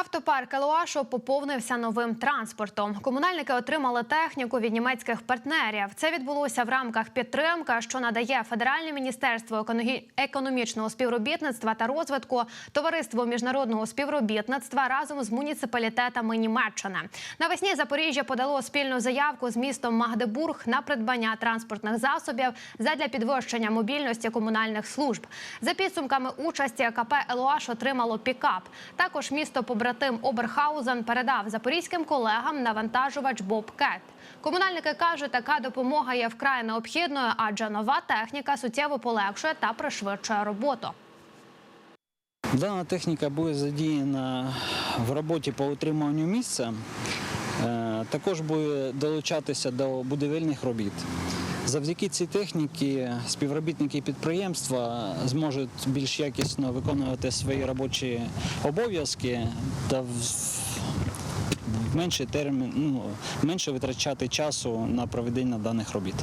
Автопарк Елуашо поповнився новим транспортом. Комунальники отримали техніку від німецьких партнерів. Це відбулося в рамках підтримки, що надає Федеральне міністерство економічного співробітництва та розвитку, товариство міжнародного співробітництва разом з муніципалітетами Німеччини. Навесні Запоріжжя подало спільну заявку з містом Магдебург на придбання транспортних засобів задля підвищення мобільності комунальних служб. За підсумками участі КП Елуаш отримало пікап. Також місто побратим Оберхаузен передав запорізьким колегам навантажувач Бобкет. Комунальники кажуть, така допомога є вкрай необхідною, адже нова техніка суттєво полегшує та пришвидшує роботу. Дана техніка буде задіяна в роботі по утримуванню місця. Е, Також буде долучатися до будівельних робіт. Завдяки цій техніці співробітники підприємства зможуть більш якісно виконувати свої робочі обов'язки та в термін, ну, менше витрачати часу на проведення даних робіт.